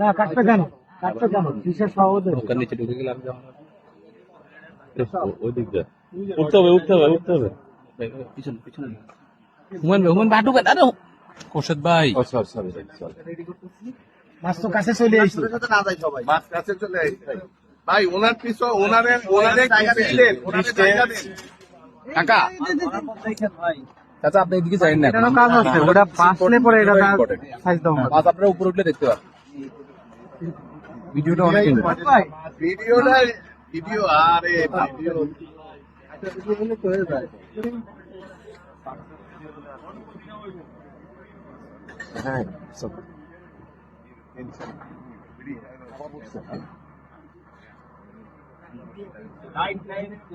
না কাটতে কেন কাটতে কেন কিসের সহজে নিচে ঢুকে গেলাম ওই দিক দিয়ে উঠতে হবে উঠতে হবে উঠতে হবে পিছনে পিছনে হুমান ভাই হুমান ভাই ঢুকে দাঁড়াও কোরশেদ ভাই সরি সরি মাছ তো কাছে চলে আসছে মাছ কাছে চলে আসছে ভাই ওনার পিছনে ওনারের ওনারের জায়গা দিলেন ওনারের জায়গা দিন কাকা চাচা আপনি এদিকে যাই না এটারও কাজ আছে ওটা বাঁচলে পরে এটা সাইজ দাও মাছ আপনারা উপরে উঠলে দেখতে পাবেন ভিডিওটা অনেক ভিডিওটা ভিডিও আরে ভিডিও। হ্যাঁ এদার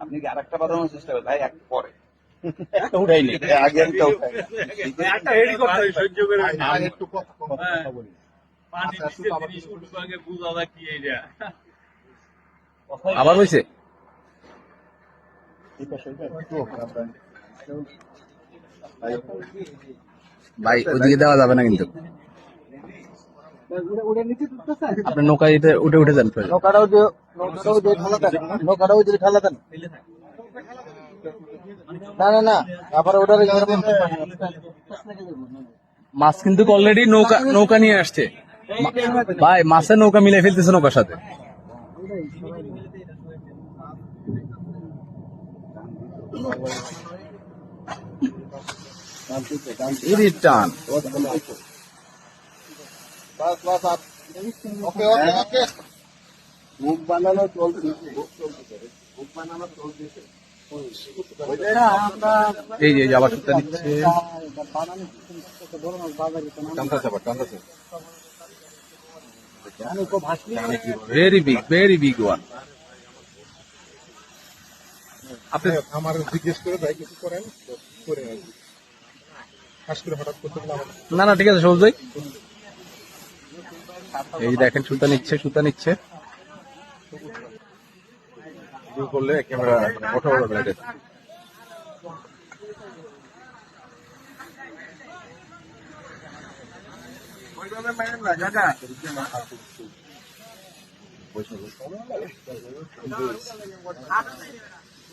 আপনি কি আরেকটা বাঁধানোর চেষ্টা করেন? ভাই এক পরে। একটা উঠাইনি আগে একটা উঠাই আর একটু কথা কথা বলি। আবার হয়েছে ভাই ওইদিকে দেওয়া যাবে না কিন্তু। আপনি নৌকায় উঠে উঠে উঠে যান। নৌকাটাও যে নৌকাটাও যে ঠালা দেন নৌকাটাও যে ঠালা দেন। না না না আবার ওটার মাছ কিন্তু অলরেডি নৌকা নৌকা নিয়ে আসছে। ভাই মাছের নৌকা মিলে ফেলতেছে নৌকার সাথে। টান বাস বাস আর ওকে ওকে ওকে। মুখ বানানো চলতেছে মুখ বানানো চলতেছে এই যে আবার সুতা very big very big one আপনি আমার জিজ্ঞেস করে ভাই কিছু করেন? করে করে হঠাৎ করতে না না ঠিক আছে সবুজ ভাই। এই দেখেন সুতা নিচ্ছে সুতা নিচ্ছে। করলে ক্যামেরা এটা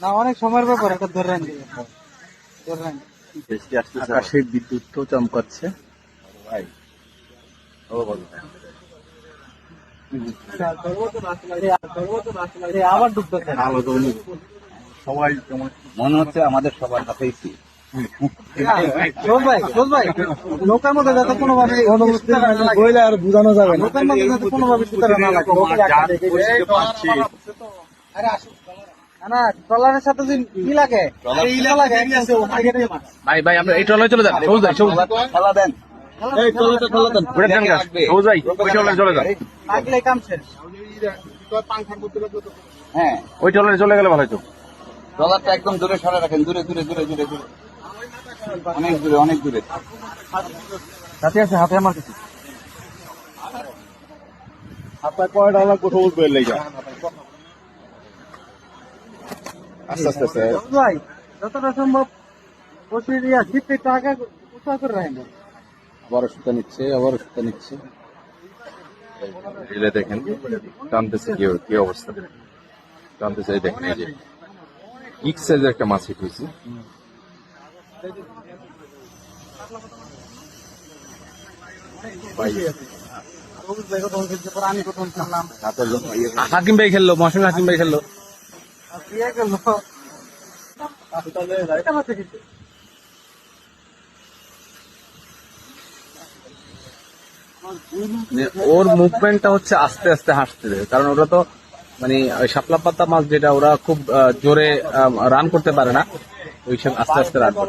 না অনেক সময়ের ব্যাপার একটা ধরে রাখি ধরে আকাশের বিদ্যুৎ তো চমকাচ্ছে। আবার ডুবতেছে সবাই মনে হচ্ছে আমাদের সবার হাতেই ভাই ভাই নৌকার মধ্যে যাতে কোনো ভাবে বইলে আর বুঝানো যাবে নৌকার মধ্যে যাতে কোনো ভাবে না লাগে আরে আসুন না, না ট্রলারের সাথে যে কি লাগে। ভাই ভাই আমরা এই ট্রলারে চলে যান। সবুজ ভাই সবুজ। খেলা দেন। এই ট্রলারটা ট্রলার দেন উঠে যান গা। সবুজ ভাই ওই ট্রলারে চলে যান লাগলে কাম শেষ। তো হ্যাঁ। ওই ট্রলারে চলে গেলে ভালো হতো ট্রলারটা একদম দূরে সরে রাখেন। দূরে দূরে দূরে দূরে দূরে। অনেক দূরে অনেক দূরে। সাথে আছে হাতে আমার কাছে। আপনার কয় ডলার কোথাও উঠবে লেগা? আস্তে আস্তে আস্তে। যতটা সম্ভব বসিয়ে দিয়া শীতে টাকা উঁচা করে রাখেন। আবারও সুতা নিচ্ছে আবারও সুতা নিচ্ছে। রিলে দেখেন টানতেছে কি কি অবস্থা? টানতেছে এই দেখেন এই যে। ইক সাইজের একটা মাছ হিট হয়েছে হাকিম ভাই খেললো মৌসুমী হাকিম ভাই খেললো। আর ওর মুভমেন্টটা হচ্ছে আস্তে আস্তে হাসতে দেবে। কারণ ওরা তো মানে শাপলা পাতা মাছ যেটা ওরা খুব জোরে রান করতে পারে না, ওই সব আস্তে আস্তে রান করে